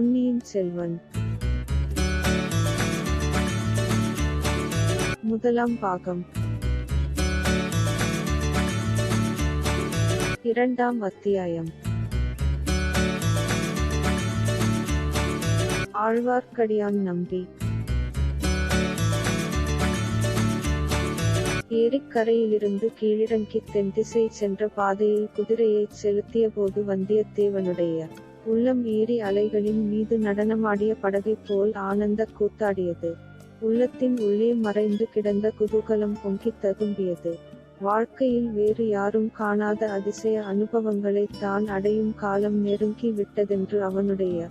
பொன்னியின் செல்வன். முதலாம் பாகம். இரண்டாம் அத்தியாயம். ஆழ்வார்க்கடியான் நம்பி. ஏரிக்கரையிலிருந்து கீழிறங்கி தென்திசை சென்ற பாதையில் குதிரையைச் செலுத்தியபோது வந்தியத்தேவனுடைய உள்ளம் ஏரி அலைகளின் மீது நடனமாடிய படகைப் போல் ஆனந்தக் கூத்தாடியது. உள்ளத்தின் உள்ளே மறைந்து கிடந்த குதூகலம் பொங்கித் ததும்பியது. வாழ்க்கையில் வேறு யாரும் காணாத அதிசய அனுபவங்களை தான் அடையும் காலம் நெருங்கி விட்டதென்று அவனுடைய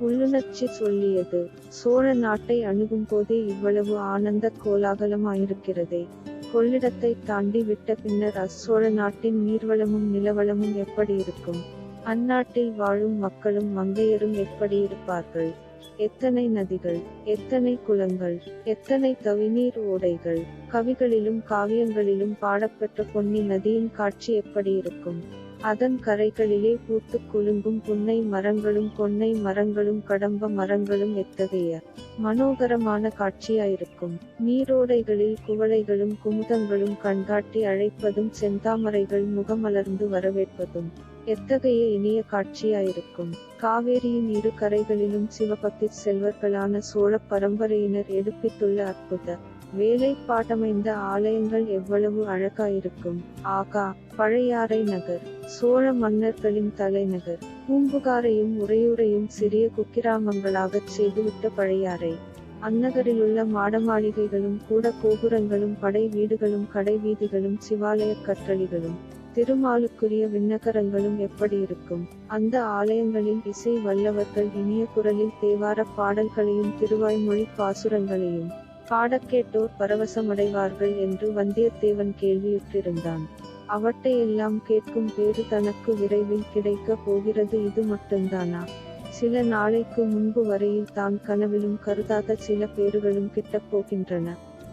உள்ளுணர்ச்சி சொல்லியது. சோழ நாட்டை அணுகும் போதே இவ்வளவு ஆனந்த கோலாகலமாயிருக்கிறதே. கொள்ளிடத்தை தாண்டி விட்ட பின்னர் அச்சோழ நாட்டின் நீர்வளமும் நிலவளமும் எப்படி இருக்கும்? அந்நாட்டில் வாழும் மக்களும் மங்கையரும் எப்படி இருப்பார்கள்? எத்தனை நதிகள் எத்தனை குளங்கள் எத்தனை தவிநீர் ஓடைகள் கவிகளிலும் காவியங்களிலும் பாடப்பெற்ற பொன்னி நதியின் காட்சி எப்படி இருக்கும்? அதன் கரைகளிலே பூத்துக் குலுங்கும் புன்னை மரங்களும் கொன்னை மரங்களும் கடம்ப மரங்களும் எத்தகைய மனோகரமான காட்சியாயிருக்கும் நீரோடைகளில் குவளைகளும் குமுதங்களும் கண்காட்டி அழைப்பதும் செந்தாமரைகள் முகமலர்ந்து வரவேற்பதும் எத்தகைய இனிய காட்சியாயிருக்கும். காவேரியின் இரு கரைகளிலும் சிவபக்தி செல்வர்களான சோழ பரம்பரையினர் எடுப்பித்துள்ள அற்புத வேலைப்பாட்டமைந்த ஆலயங்கள் எவ்வளவு அழகாயிருக்கும். ஆகா பழையாறை நகர் சோழ மன்னர்களின் தலைநகர். பூம்புகாரையும் உறையூரையும் சிறிய குக்கிராமங்களாகச் செய்துவிட்ட பழையாறை. அந்நகரிலுள்ள மாடமாளிகைகளும் கூட கோபுரங்களும் படை வீடுகளும் கடை வீதிகளும் சிவாலயக் கற்றளிகளும் திருமாலுக்குரிய விண்ணகரங்களும் எப்படி இருக்கும்? அந்த ஆலயங்களில் இசை வல்லவர்கள் இனிய குரலில் தேவார பாடல்களையும் திருவாய்மொழி பாசுரங்களையும் பாடக்கேட்டோர் பரவசமடைவார்கள் என்று வந்தியத்தேவன் கேள்வியுற்றிருந்தான் அவற்றையெல்லாம் கேட்கும் பேறு தனக்கு விரைவில் கிடைக்கப் போகிறது இது மட்டும்தானா? சில நாளைக்கு முன்பு வரையில் தான் கனவிலும் கருதாத சில பேறுகளும் கிட்டப் போகின்றன.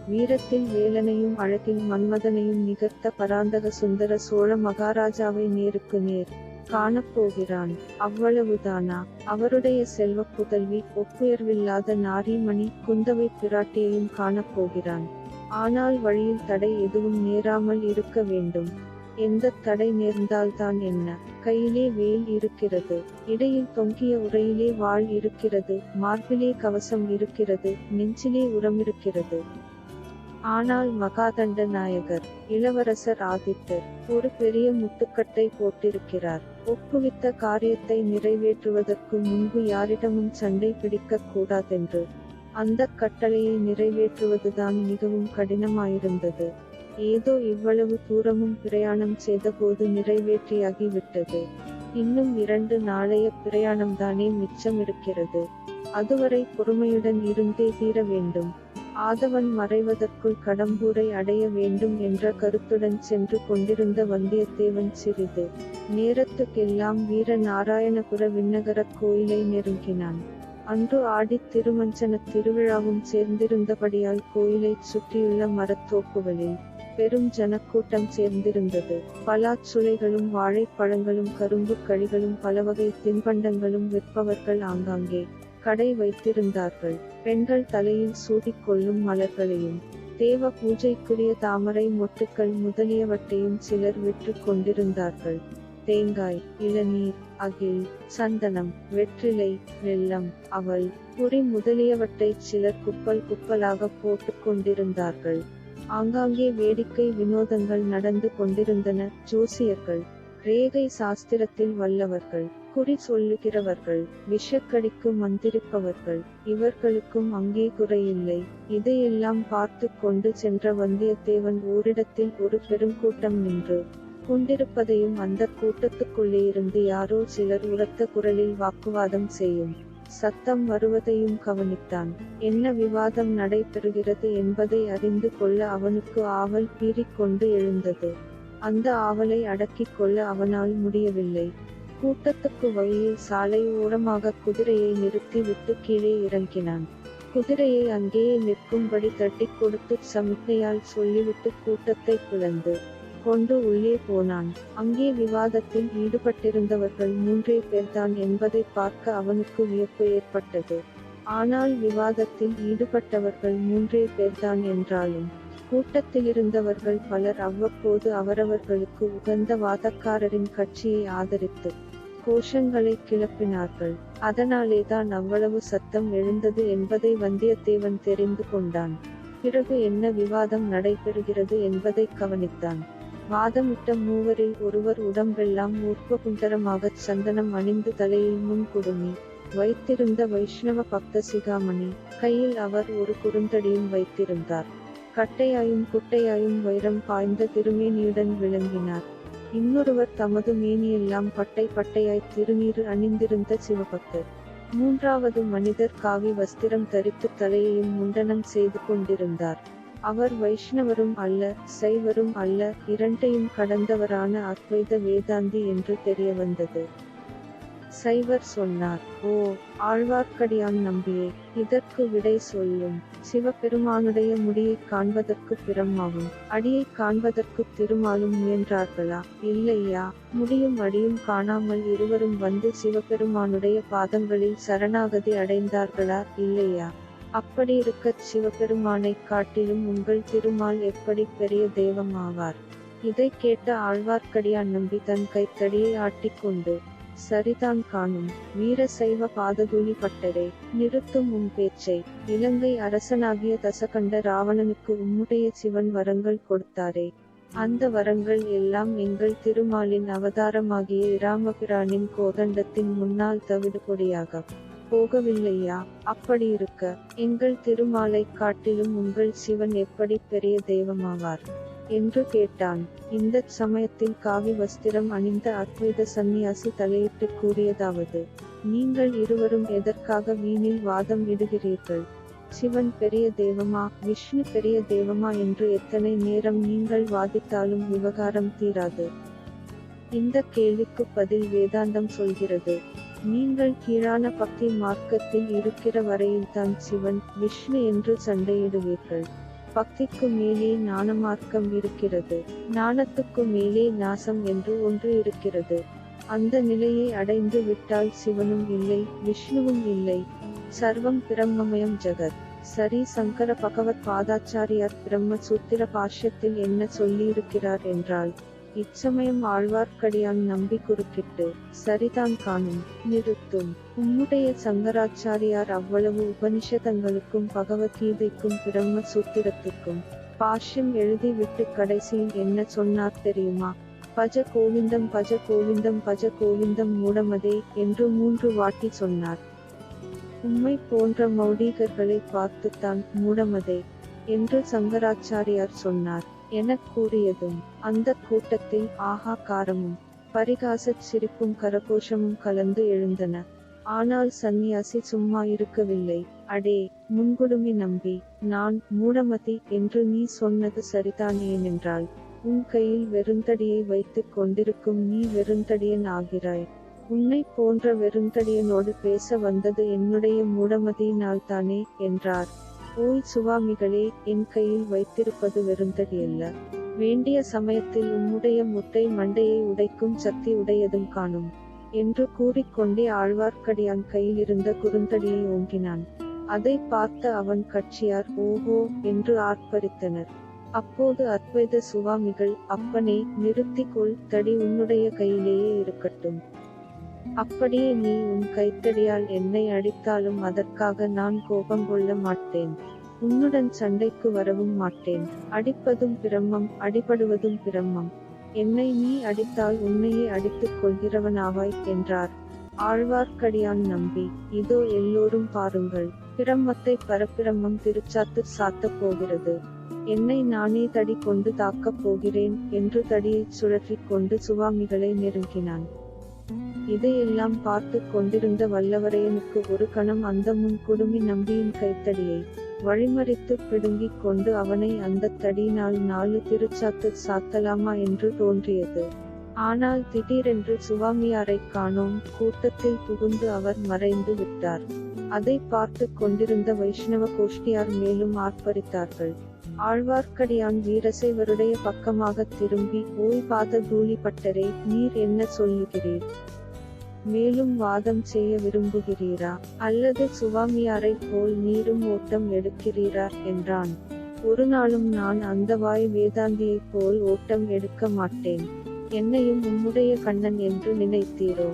வீரத்தில் வேலனையும் அழகில் மன்மதனையும் நிகர்த்த பராந்தக சுந்தர சோழ மகாராஜாவை நேருக்கு நேர் காணப்போகிறான். அவ்வளவுதானா? அவருடைய செல்வ புதல்வி ஒப்புயர்வில்லாத நாரிமணி குந்தவை பிராட்டியையும் காணப்போகிறான். ஆனால் வழியில் தடை எதுவும் நேராமல் இருக்க வேண்டும். எந்த தடை நேர்ந்தால்தான் என்ன? கையிலே வேல் இருக்கிறது. இடையில் தொங்கிய உரையிலே வாள் இருக்கிறது. மார்பிலே கவசம் இருக்கிறது. நெஞ்சிலே உரமிருக்கிறது ஆனால் மகாதண்ட நாயகர் இளவரசர் ஆதித்தர் ஒரு பெரிய முட்டுக்கட்டை போட்டிருக்கிறார். ஒப்புவித்த காரியத்தை நிறைவேற்றுவதற்கு முன்பு யாரிடமும் சண்டை பிடிக்கக் கூடாதென்று. அந்த கட்டளையை நிறைவேற்றுவதுதான் மிகவும் கடினமாயிருந்தது. ஏதோ இவ்வளவு தூரமும் பிரயாணம் செய்தபோது நிறைவேற்றியாகிவிட்டது. இன்னும் இரண்டு நாளைய பிரயாணம்தானே மிச்சமிருக்கிறது. அதுவரை பொறுமையுடன் இருந்தே தீர வேண்டும். ஆதவன் மறைவதற்குள் கடம்பூரை அடைய வேண்டும் என்ற கருத்துடன் சென்று கொண்டிருந்த வந்தியத்தேவன் சிறிது நேரத்துக்கெல்லாம் வீர நாராயணபுர விண்ணகரக் கோயிலை நெருங்கினான். அன்று ஆடித் திருமஞ்சனத் திருவிழாவும் சேர்ந்திருந்தபடியால் கோயிலைச் சுற்றியுள்ள மரத்தோப்புகளில் பெரும் ஜனக்கூட்டம் சேர்ந்திருந்தது. பலாச்சுளைகளும் வாழைப்பழங்களும் கரும்பு கழிகளும் பலவகை தின்பண்டங்களும் விற்பவர்கள் ஆங்காங்கே கடை வைத்திருந்தார்கள். பெண்கள் தலையில் சூடிக்கொள்ளும் மலர்களையும் தேவ பூஜைக்குரிய தாமரை மொட்டுக்கள் முதலியவற்றையும் சிலர் விற்று கொண்டிருந்தார்கள். தேங்காய் இளநீர் அகில் சந்தனம் வெற்றிலை வெல்லம் அவல் பொறி முதலியவற்றைச் சிலர் குப்பல் குப்பலாக போட்டுக் கொண்டிருந்தார்கள். ஆங்காங்கே வேடிக்கை வினோதங்கள் நடந்து கொண்டிருந்தன. ஜோசியர்கள் ரேகை சாஸ்திரத்தில் வல்லவர்கள் குறி சொல்லுகிறவர்கள் விஷக்கடிக்கு வந்திருப்பவர்கள் இவர்களுக்கும் அங்கே குறையில்லை இதையெல்லாம் பார்த்து கொண்டு சென்ற வந்தியத்தேவன் ஓரிடத்தில் ஒரு பெருங்கூட்டம் நின்று கொண்டிருப்பதையும் அந்த கூட்டத்துக்குள்ளே இருந்து யாரோ சிலர் உரத்த குரலில் வாக்குவாதம் செய்யும் சத்தம் வருவதையும் கவனித்தான். என்ன விவாதம் நடைபெறுகிறது என்பதை அறிந்து கொள்ள அவனுக்கு ஆவல் பீறிக்கொண்டு எழுந்தது. அந்த ஆவலை அடக்கிக் கொள்ள அவனால் முடியவில்லை. கூட்டத்துக்கு வழியில் சாலை ஓரமாக குதிரையை நிறுத்தி விட்டு கீழே இறங்கினான். குதிரையை அங்கேயே நிற்கும்படி தட்டிக் கொடுத்து சமிக்ஞையால் சொல்லிவிட்டு கூட்டத்தை பிளந்து கொண்டு உள்ளே போனான். அங்கே விவாதத்தில் ஈடுபட்டிருந்தவர்கள் மூன்றே பேர்தான் என்பதை பார்க்க அவனுக்கு வியப்பு ஏற்பட்டது. ஆனால் விவாதத்தில் ஈடுபட்டவர்கள் மூன்றே பேர்தான் என்றாலும் கூட்டத்திலிருந்தவர்கள் பலர் அவ்வப்போது அவரவர்களுக்கு உகந்த வாதக்காரரின் கட்சியை ஆதரித்து கோஷங்களை கிளப்பினார்கள். அதனாலேதான் அவ்வளவு சத்தம் எழுந்தது என்பதை வந்தியத்தேவன் தெரிந்து கொண்டான். பிறகு என்ன விவாதம் நடைபெறுகிறது என்பதை கவனித்தான். வாதமிட்ட மூவரில் ஒருவர் உடம்பெல்லாம் ஊர்ப்பகுண்டரமாகச் சந்தனம் அணிந்து தலையில் முன் குடுமி. வைத்திருந்த வைஷ்ணவ பக்த சிகாமணி கையில் அவர் ஒரு குறுந்தடியும் வைத்திருந்தார். கட்டையாயும் குட்டையாயும் வைரம் பாய்ந்த திருமேனியுடன் விளங்கினார். இன்னொருவர் தமது மேனியெல்லாம் பட்டை பட்டையாய் திருநீறு அணிந்திருந்த சிவபக்தர். மூன்றாவது மனிதர் காவி வஸ்திரம் தரித்து தலையையும் முண்டனம் செய்து கொண்டிருந்தார். அவர் வைஷ்ணவரும் அல்ல சைவரும் அல்ல இரண்டையும் கடந்தவரான அத்வைத வேதாந்தி என்று தெரிய வந்தது. சைவர் சொன்னார் ஓ ஆழ்வார்க்கடியான் நம்பியே இதற்கு விடை சொல்லும். சிவபெருமானுடைய முடியைக் காண்பதற்கு பிரம்மாவும் அடியைக் காண்பதற்கு திருமாலும் முயன்றார்களா? இல்லையா? முடியும் அடியும் காணாமல் இருவரும் வந்து சிவபெருமானுடைய பாதங்களில் சரணாகதி அடைந்தார்களா? இல்லையா? அப்படியிருக்கச் சிவபெருமானைக் காட்டிலும் உங்கள் திருமால் எப்படி பெரிய தெய்வம் ஆவார் இதை கேட்ட ஆழ்வார்க்கடியான் நம்பி தன் கைத்தடியை ஆட்டிக்கொண்டு சரிதான் காணும். வீர சைவ பாததுளி பட்டரே நிறுத்தும் உம் பேச்சை. இலங்கை அரசனாகிய தசகண்ட ராவணனுக்கு உம்முடைய சிவன் வரங்கள் கொடுத்தாரே. அந்த வரங்கள் எல்லாம் எங்கள் திருமாலின் அவதாரமாகிய இராமபிரானின் கோதண்டத்தின் முன்னால் தவிடு கொடியாக போகவில்லையா? அப்படியிருக்க எங்கள் திருமாலைக் காட்டிலும் உங்கள் சிவன் எப்படி பெரிய தெய்வமாவார்? என்று கேட்டான். இந்த சமயத்தில் காவி வஸ்திரம் அணிந்த அத்வைத சந்நியாசி தலையிட்டு கூறியதாவது நீங்கள் இருவரும் எதற்காக வீணில் வாதம் இடுகிறீர்கள்? சிவன் பெரிய தெய்வமா விஷ்ணு பெரிய தெய்வமா என்று எத்தனை நேரம் நீங்கள் வாதித்தாலும் விவகாரம் தீராது? இந்த கேள்விக்கு பதில் வேதாந்தம் சொல்கிறது. நீங்கள் கீழான பக்தி மார்க்கத்தில் இருக்கிற வரையில்தான் சிவன் விஷ்ணு என்று சண்டையிடுவீர்கள். பக்திக்கு மேலே ஞானமார்க்கம் இருக்கிறது. ஞானத்துக்கு மேலே நாசம் என்று ஒன்று இருக்கிறது. அந்த நிலையை அடைந்து விட்டால் சிவனும் இல்லை விஷ்ணுவும் இல்லை. சர்வம் பிரம்மமயம் ஜெகத். சரி சங்கர பகவத் பாதாச்சாரியார் பிரம்ம சூத்திர பாஷ்யத்தில் என்ன சொல்லியிருக்கிறார் என்றால் இச்சமயம் ஆழ்வார்க்கடியான் நம்பி குறுக்கிட்டு சரிதான் காணும் நிறுத்தும். உம்முடைய சங்கராச்சாரியார் அவ்வளவு உபனிஷதங்களுக்கும் பகவத்கீதைக்கும் பிரம்ம சூத்திரத்துக்கும் பாஷ்யம் எழுதிவிட்டு கடைசியில் என்ன சொன்னார் தெரியுமா? பஜ கோவிந்தம் பஜ கோவிந்தம் பஜ கோவிந்தம் மூடமதே என்று மூன்று வாட்டி சொன்னார். உம்மை போன்ற மௌடீகர்களை பார்த்துத்தான் மூடமதே. என்று சங்கராச்சாரியார் சொன்னார். எனக் கூறியதும் அந்த கூட்டத்தில் ஆஹா காரமும் பரிகாசச் சிரிப்பும் கரகோஷமும் கலந்து எழுந்தன. ஆனால் சந்நியாசி சும்மா இருக்கவில்லை. அடே முன்குடுமி நம்பி நான் மூடமதி என்று நீ சொன்னது சரிதான் ஏனென்றால் உன் கையில் வெறுந்தடியை வைத்துக் கொண்டிருக்கும் நீ வெறுந்தடியன் ஆகிறாய். உன்னை போன்ற வெறுந்தடியனோடு பேச வந்தது என்னுடைய மூடமதியினால் தானே என்றார். ஓய் சுவாமிகளே என் கையில் வைத்திருப்பது வெறுந்தடியல்ல வேண்டிய சமயத்தில் உம்முடைய முட்டை மண்டையை உடைக்கும் சக்தி உடையதும் காணும் என்று கூறிக்கொண்டே ஆழ்வார்க்கடியான் கையில் இருந்த குறுந்தடியை ஓங்கினான். அதை பார்த்த அவன் கட்சியார் ஓஹோ என்று ஆர்ப்பரித்தனர். அப்போது அத்வைத சுவாமிகள் அப்பனே நிறுத்திக்கொள் தடி உன்னுடைய கையிலேயே இருக்கட்டும். அப்படியே நீ உன் கைத்தடியால் என்னை அடித்தாலும் அதற்காக நான் கோபம் கொள்ள மாட்டேன். உன்னுடன் சண்டைக்கு வரவும் மாட்டேன். அடிப்பதும் பிரம்மம் அடிபடுவதும் பிரம்மம் என்னை நீ அடித்தால் உன்னையே அடித்துக் கொள்கிறவனாவாய் என்றார். ஆழ்வார்க்கடியான் நம்பி இதோ எல்லோரும் பாருங்கள். பிரம்மத்தை பரப்பிரம்மம் திருச்சாத்து சாத்தப் போகிறது. என்னை நானே தடி கொண்டு தாக்கப் போகிறேன் என்று தடியைச் சுழற்றிக் கொண்டு சுவாமிகளை நெருங்கினான். இதையெல்லாம் பார்த்துக் கொண்டிருந்த வல்லவரையனுக்கு ஒரு கணம் அந்த முன் குடுமி நம்பியின் கைத்தடியை வழிமறித்து பிடுங்கிக் கொண்டு அவனை அந்தத் தடியினால் நாலு திருச்சாத்து சாத்தலாமா என்று தோன்றியது. ஆனால் திடீரென்று சுவாமியாரைக் காணோம் கூட்டத்தில் புகுந்து அவர் மறைந்து விட்டார். அதை பார்த்து கொண்டிருந்த வைஷ்ணவ கோஷ்டியார் மேலும் ஆர்ப்பரித்தார்கள். ஆழ்வார்க்கடியான் வீரசைவருடைய பக்கமாகத் திரும்பி ஓய் பாத தூளிப்பட்டரே நீர் என்ன சொல்லுகிறீர்? மேலும் வாதம் செய்ய விரும்புகிறீரா? அல்லது சுவாமியாரைப் போல் நீரும் ஓட்டம் எடுக்கிறீரா? என்றான். ஒரு நாளும் நான் அந்த வாய் வேதாந்தியைப் போல் ஓட்டம் எடுக்க மாட்டேன். என்னையும் உம்முடைய கண்ணன் என்று நினைத்தீரோ?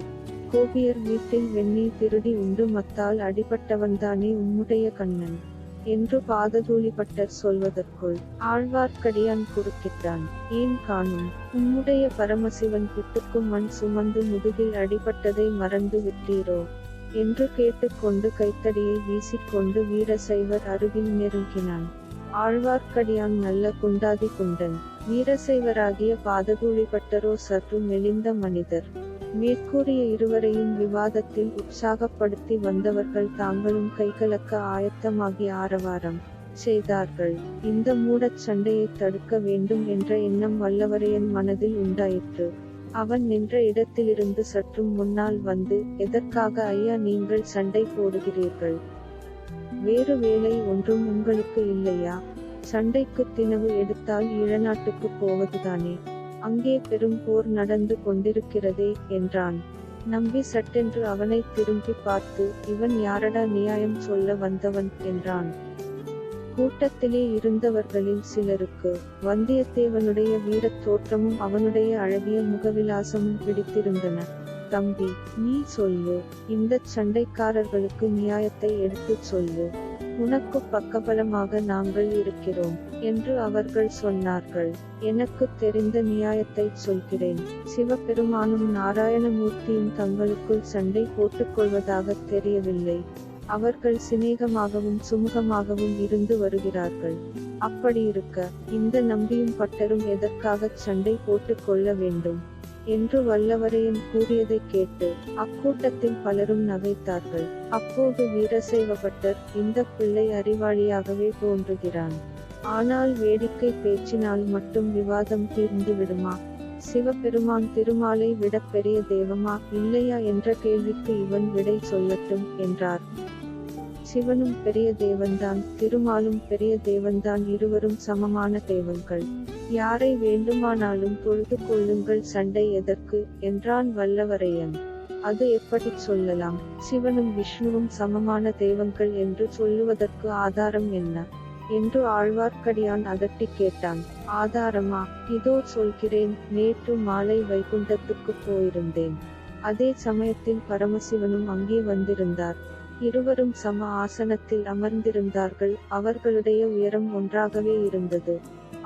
கோபியர் வீட்டில் வெண்ணீர் திருடி உண்டு மத்தால் அடிபட்டவன்தானே உம்முடைய கண்ணன். என்று பாததூளிப்பட்டர் சொல்வதற்குள் ஆழ்வார்க்கடியான் குறுக்கிட்டான். ஏன் காணும்? உம்முடைய பரமசிவன் பிட்டுக்கும் மண் சுமந்து முதுகில் அடிபட்டதை மறந்து விட்டீரோ? என்று கேட்டுக்கொண்டு கைத்தடியை வீசிக்கொண்டு வீரசைவர் அருகில் நெருங்கினான். ஆழ்வார்க்கடியான் நல்ல குண்டாதி குண்டன் வீரசைவராகிய பாததூளிப்பட்டரோ சற்று மெலிந்த மனிதர். மேற்கூறிய இருவரையும் விவாதத்தில் உற்சாகப்படுத்தி வந்தவர்கள் தாங்களும் கைகலக்க ஆயத்தமாகி ஆரவாரம் செய்தார்கள். இந்த மூடச் சண்டையை தடுக்க வேண்டும் என்ற எண்ணம் வல்லவரையன் மனதில் உண்டாயிற்று. அவன் நின்ற இடத்திலிருந்து சற்றும் முன்னால் வந்து எதற்காக ஐயா நீங்கள் சண்டை போடுகிறீர்கள்? வேறு வேலை ஒன்றும் உங்களுக்கு இல்லையா? சண்டைக்கு தினவு எடுத்தால் ஈழநாட்டுக்கு போவதுதானே? அங்கே பெரும் போர் நடந்து கொண்டிருக்கிறதே என்றான். நம்பி சட்டென்று அவனை திரும்பி பார்த்து இவன் யாரடா நியாயம் சொல்ல வந்தவன்? என்றான். கூட்டத்திலே இருந்தவர்களில் சிலருக்கு வந்தியத்தேவனுடைய வீரத் தோற்றமும் அவனுடைய அழகிய முகவிலாசமும் பிடித்திருந்தன. தம்பி நீ சொல்லு. இந்தச் சண்டைக்காரர்களுக்கு நியாயத்தை எடுத்துச் சொல்லு. உனக்கு பக்கபலமாக நாங்கள் இருக்கிறோம் என்று அவர்கள் சொன்னார்கள். எனக்கு தெரிந்த நியாயத்தை சொல்கிறேன். சிவபெருமானும் நாராயணமூர்த்தியும் தங்களுக்குள் சண்டை போட்டுக்கொள்வதாக தெரியவில்லை. அவர்கள் சிநேகமாகவும் சுமூகமாகவும் இருந்து வருகிறார்கள். அப்படியிருக்க இந்த நம்பியும் பட்டரும் எதற்காகச் சண்டை போட்டுக்கொள்ள வேண்டும்? என்று வல்லவரையன் கூறியதைக் கேட்டு அக்கூட்டத்தில் பலரும் நகைத்தார்கள். அப்போது வீரசைவபட்டர் இந்த பிள்ளை அறிவாளியாகவே தோன்றுகிறான். ஆனால் வேடிக்கை பேச்சினால் மட்டும் விவாதம் தீர்ந்து விடுமா? சிவபெருமான் திருமாலை விட பெரிய தெய்வமா இல்லையா? என்ற கேள்விக்கு இவன் விடை சொல்லட்டும் என்றார். சிவனும் பெரிய தேவன்தான் திருமாலும் பெரிய தேவன்தான் இருவரும் சமமான தெய்வங்கள் யாரை வேண்டுமானாலும் தொழுது கொள்ளுங்கள் சண்டை எதற்கு? என்றான் வல்லவரையன். அது எப்படி சொல்லலாம்? சிவனும் விஷ்ணுவும் சமமான தெய்வங்கள் என்று சொல்லுவதற்கு ஆதாரம் என்ன? என்று ஆழ்வார்க்கடியான் அதட்டி கேட்டான். ஆதாரமா? இதோ சொல்கிறேன் நேற்று மாலை வைகுண்டத்துக்கு போயிருந்தேன். அதே சமயத்தில் பரமசிவனும் அங்கே வந்திருந்தார். இருவரும் சம ஆசனத்தில் அமர்ந்திருந்தார்கள். அவர்களுடைய உயரம் ஒன்றாகவே இருந்தது.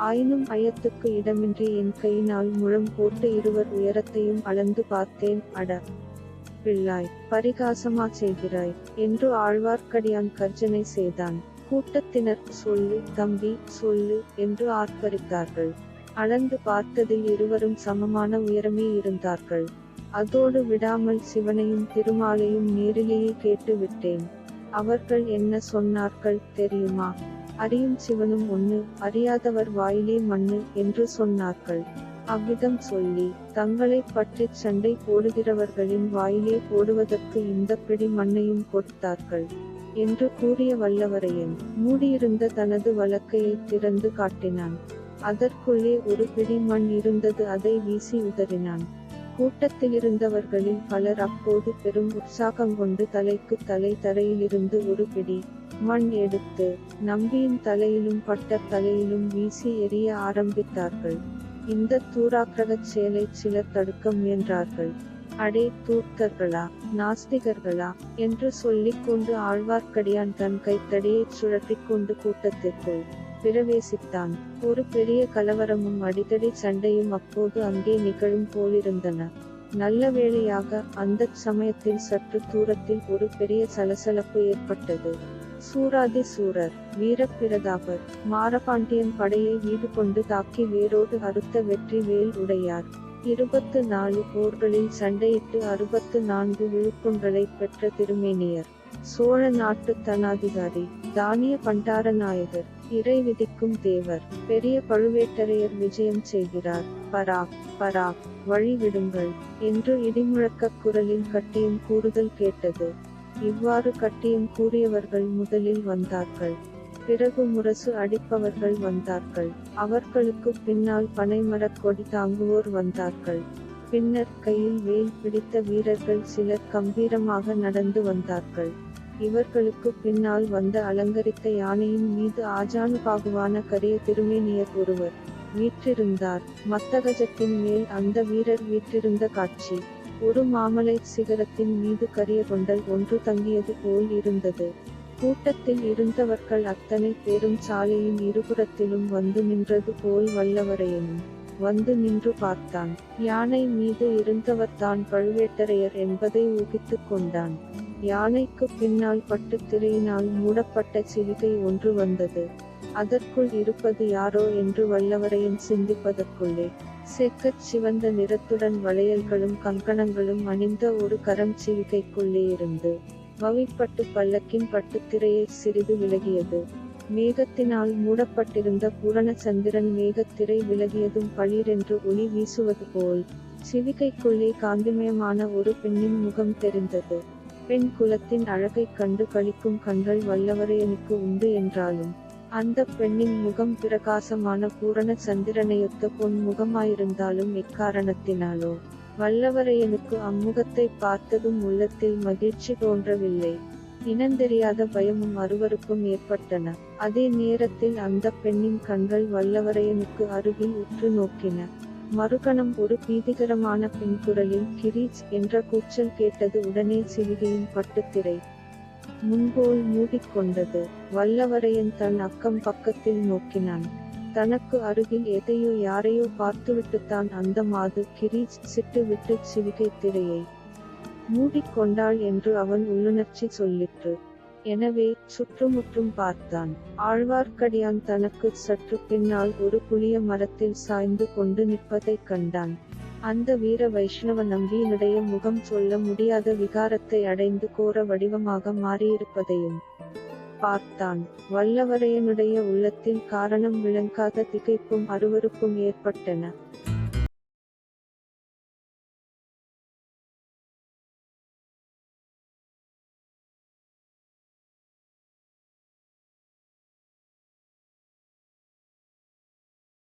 ஆயினும் ஐயத்துக்கு இடமின்றி என் கையினால் முழம் போட்டு இருவர் உயரத்தையும் அளந்து பார்த்தேன். அட பிள்ளாய் பரிகாசமா செய்கிறாய் என்று ஆழ்வார்க்கடியான் கர்ஜனை செய்தான். கூட்டத்தினர் சொல்லு தம்பி சொல்லு என்று ஆர்ப்பரித்தார்கள். அளந்து பார்த்ததில் இருவரும் சமமான உயரமே இருந்தார்கள். அதோடு விடாமல் சிவனையும் திருமாலையும் நேரிலேயே கேட்டு விட்டேன் அவர்கள் என்ன சொன்னார்கள் தெரியுமா? அறியும் சிவனும் ஒண்ணு அறியாதவர் வாயிலே மண்ணு என்று சொன்னார்கள். அவ்விதம் சொல்லி தங்களை பற்றி சண்டை போடுகிறவர்களின் வாயிலே போடுவதற்கு இந்த பிடி மண்ணையும் கொடுத்தார்கள் என்று கூறிய வல்லவரையன். மூடியிருந்த தனது வழக்கையை திறந்து காட்டினான். அதற்குள்ளே ஒரு பிடி மண் இருந்தது அதை வீசி உதறினான். கூட்டத்திலிருந்தவர்களில் பலர் அப்போது பெரும் உற்சாகம் கொண்டு தலைக்கு தலை தரையிலிருந்து ஒரு பிடி மண் எடுத்து நம்பியின் தலையிலும் பட்ட தலையிலும் வீசி எறிய ஆரம்பித்தார்கள். இந்த தூராக்கிரகச் செயலை சிலர் தடுக்க முயன்றார்கள். அடே தூர்த்தர்களா நாஸ்திகர்களா என்று சொல்லிக்கொண்டு ஆழ்வார்க்கடியான் தன் கைத்தடியைச் சுழற்றிக் கொண்டு கூட்டத்திற்குள் பிரவேசித்தான். ஒரு பெரிய கலவரமும் அடிக்கடி சண்டையும் அப்போது அங்கே நிகழும் போலிருந்தன. நல்ல வேளையாக அந்தச் சமயத்தில் சற்று தூரத்தில் ஒரு பெரிய சலசலப்பு ஏற்பட்டது. சூராதி சூரர் வீரப்பிரதாபர் மாரபாண்டியன் படையை வீடு கொண்டு தாக்கி வேரோடு அறுத்த வெற்றி வேல் உடையார். இருபத்து நாலு போர்களில் சண்டையிட்டு அறுபத்து நான்கு விழுப்புண்களை பெற்ற திருமேனியர். சோழ நாட்டு தனாதிகாரி தானிய பண்டார நாயகர் இறை விதிக்கும் தேவர் பெரிய பழுவேட்டரையர் விஜயம் செய்கிறார். பராக் பராக் வழி விடுங்கள் என்று இடிமுழக்கக் குரலில் கட்டியும் கூறுதல் கேட்டது. இவ்வாறு கட்டியும் கூறியவர்கள் முதலில் வந்தார்கள். பிறகு முரசு அடிப்பவர்கள் வந்தார்கள். அவர்களுக்கு பின்னால் பனைமரக் கொடி தாங்குவோர் வந்தார்கள். பின்னர் கையில் வேல் பிடித்த வீரர்கள் சிலர் கம்பீரமாக நடந்து வந்தார்கள். இவர்களுக்கு பின்னால் வந்த அலங்கரித்த யானையின் மீது ஆஜானுபாகுவான கரிய திருமேனியர் ஒருவர் வீற்றிருந்தார். மத்தகஜத்தின் மேல் அந்த வீரர் வீற்றிருந்த காட்சி. ஒரு மாமலை சிகரத்தின் மீது கரிய கொண்டல் ஒன்று தங்கியது போல் இருந்தது. கூட்டத்தில் இருந்தவர்கள் அத்தனை பேரும் சாலையின் இருபுறத்திலும் வந்து நின்றது போல் வல்லவரையனும் வந்து நின்று பார்த்தான். யானை மீது இருந்தவர் தான் பழுவேட்டரையர் என்பதை ஊகித்துக் கொண்டான். யானைக்கு பின்னால் பட்டுத்திரையினால் மூடப்பட்ட சிவிகை ஒன்று வந்தது. அதற்குள் இருப்பது யாரோ என்று வல்லவரையும் சிந்திப்பதற்குள்ளே செக்கச் சிவந்த நிறத்துடன் வளையல்களும் கங்கணங்களும் அணிந்த ஒரு கரம் சிவிகைக்குள்ளே இருந்து வவிப்பட்டு பல்லக்கின் பட்டுத்திரையை சிறிது விலகியது. மேகத்தினால் மூடப்பட்டிருந்த பூரண சந்திரன் மேகத்திரை விலகியதும் பளிரென்று ஒளி வீசுவது போல் சிவிகைக்குள்ளே காந்திமயமான ஒரு பெண்ணின் முகம் தெரிந்தது. பெண் குலத்தின் அழகைக் கண்டு களிக்கும் கண்கள் வல்லவரையனுக்கு உண்டு என்றாலும் அந்த பெண்ணின் முகம் பிரகாசமான பூரண சந்திரனையொத்த பொன் முகமாயிருந்தாலும் எக்காரணத்தினாலோ? வல்லவரையனுக்கு அம்முகத்தை பார்த்ததும் உள்ளத்தில் மகிழ்ச்சி தோன்றவில்லை. இனந்தெரியாத பயமும் அருவருப்பும் ஏற்பட்டன. அதே நேரத்தில் அந்த பெண்ணின் கண்கள் வல்லவரையனுக்கு அருகில் உற்று நோக்கின. மறுகணம் ஒரு பீதிகரமான பின்குரலில் கிரீச் என்ற கூச்சல் கேட்டது உடனே சிவிகையின் பட்டுத்திரை. முன்போல் மூடிக்கொண்டது. வல்லவரையன் தன் அக்கம் பக்கத்தில் நோக்கினான். தனக்கு அருகில் எதையோ யாரையோ பார்த்துவிட்டுத்தான் அந்த மாது கிரீச் சிட்டு விட்டு சிவிகை திரையை மூடிக்கொண்டாள் என்று அவன் உள்ளுணர்ச்சி சொல்லிற்று. எனவே சுற்றுமுற்றும் பார்த்தான். ஆழ்வார்க்கடியான் தனக்கு சற்று பின்னால் ஒரு புளிய மரத்தில் சாய்ந்து கொண்டு நிற்பதைக் கண்டான். அந்த வீர வைஷ்ணவ நம்பியினுடைய முகம் சொல்ல முடியாத விகாரத்தை அடைந்து கோர வடிவமாக மாறியிருப்பதையும் பார்த்தான். வல்லவரையனுடைய உள்ளத்தில் காரணம் விளங்காத திகைப்பும் அருவருப்பும் ஏற்பட்டன.